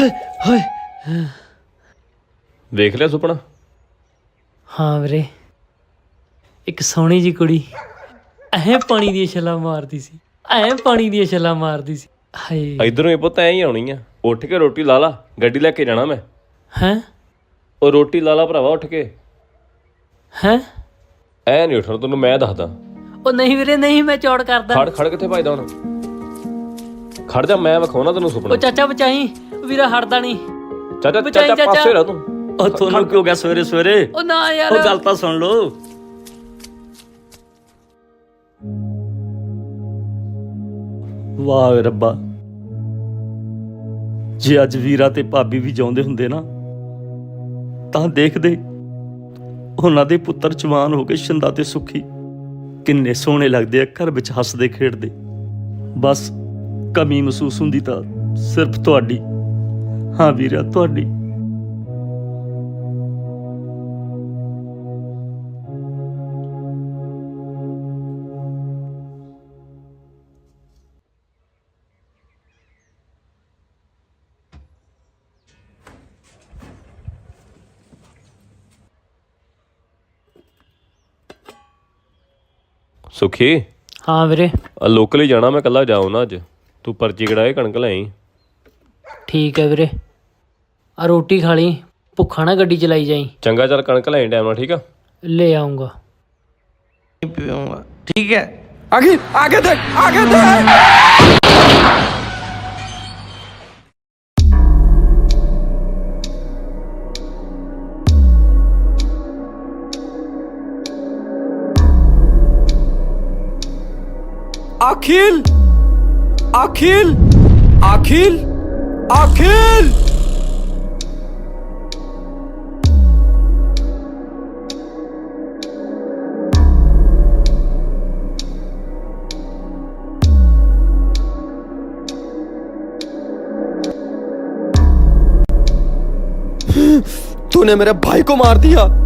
ਹਾਏ ਹਾਏ। ਵੇਖ ਲਿਆ ਸੁਪਨਾ? ਹਾਂ ਵੀਰੇ। ਇੱਕ ਸੋਹਣੀ ਜੀ ਕੁੜੀ ਐ ਪਾਣੀ ਦੀਆਂ ਛੱਲਾਂ ਮਾਰਦੀ ਸੀ ਐ ਪਾਣੀ ਦੀਆਂ ਛੱਲਾਂ ਮਾਰਦੀ ਸੀ। ਹਾਏ। ਇਧਰੋਂ ਇਹ ਪੁੱਤ ਐਂ ਹੀ ਆਉਣੀ ਆ। ਉੱਠ ਕੇ ਰੋਟੀ ਲਾ ਲਾ ਗੱਡੀ ਲੈ ਕੇ ਜਾਣਾ ਮੈਂ। ਹੈ? ਉਹ ਰੋਟੀ ਲਾ ਲਾ ਭਰਾਵਾ ਉੱਠ ਕੇ। ਹੈ? ਐ ਨਹੀਂ ਉੱਠਣਾ ਤੈਨੂੰ ਮੈਂ ਦੱਸਦਾ। ਉਹ ਨਹੀਂ ਵੀਰੇ ਨਹੀਂ ਮੈਂ ਚੌੜ ਕਰਦਾ। ਖੜ ਖੜ ਕਿੱਥੇ ਭਜਦਾ ਹੁਣ? ਖੜ ਜਾ ਮੈਂ ਵਿਖਾਉਣਾ ਤੈਨੂੰ ਉਹ ਸੁਪਨਾ ਚਾਚਾ ਬਚਾਈ ਵੀਰਾ ਹਟਦਾ ਨਹੀਂ। ਚਾਚਾ ਬਚਾਈ ਚਾਚਾ। ਚਾਚਾ। ਪਾਸੇ ਰਹਿ ਤੂੰ। ਉਹ ਤੁਹਾਨੂੰ ਕਿਉਂ ਗਿਆ ਸਵੇਰੇ ਸਵੇਰੇ? ਉਹ ਨਾ ਯਾਰ। ਉਹ ਗੱਲ ਤਾਂ ਸੁਣ ਲਓ। ਵਾਹ ਵੇ ਰੱਬਾ। ਜੇ ਅੱਜ ਵੀਰਾ ਤੇ ਭਾਬੀ ਵੀ ਜਾਉਂਦੇ ਹੁੰਦੇ ਨਾ ਤਾਂ ਦੇਖਦੇ ਉਹਨਾਂ ਦੇ ਪੁੱਤਰ ਜਵਾਨ ਹੋ ਕੇ ਸ਼ਿੰਦਾ ਤੇ ਸੁਖੀ। ਕਿੰਨੇ ਸੋਹਣੇ ਲੱਗਦੇ ਆ ਘਰ ਵਿੱਚ ਹੱਸਦੇ ਖੇਡਦੇ। ਬਸ ਕਮੀ ਮਹਿਸੂਸ ਹੁੰਦੀ ਤਾਂ ਸਿਰਫ ਤੁਹਾਡੀ। ਹਾਂ ਵੀਰਾ ਤੁਹਾਡੀ। ਸੁਖੀ? ਹਾਂ ਵੀਰੇ। ਆ ਲੋਕਲ ਹੀ ਜਾਣਾ ਮੈਂ ਕੱਲਾ ਜਾਉਂ ਨਾ ਅੱਜ। ਤੂੰ ਪਰਚੀ ਕਢਾਏ ਕਣਕ ਲੈ ਠੀਕ ਹੈ ਵੀਰੇ। ਆ ਰੋਟੀ ਖਾ ਲਈ ਭੁੱਖਾ ਨਾ ਗੱਡੀ ਚਲਾਈ ਜਾਈ। ਚੰਗਾ ਚੱਲ ਕਣਕ ਲੈ ਆਈ ਟਾਈਮ ਨਾਲ ਠੀਕ ਆ? ਲੈ ਆਉਂਗਾ। ਠੀਕ ਹੈ। ਆਗੇ ਆਗੇ ਦੇਖ ਆਗੇ ਦੇਖ ਅਖਿਲ। अखिल अखिल अखिल। तूने मेरे भाई को मार दिया।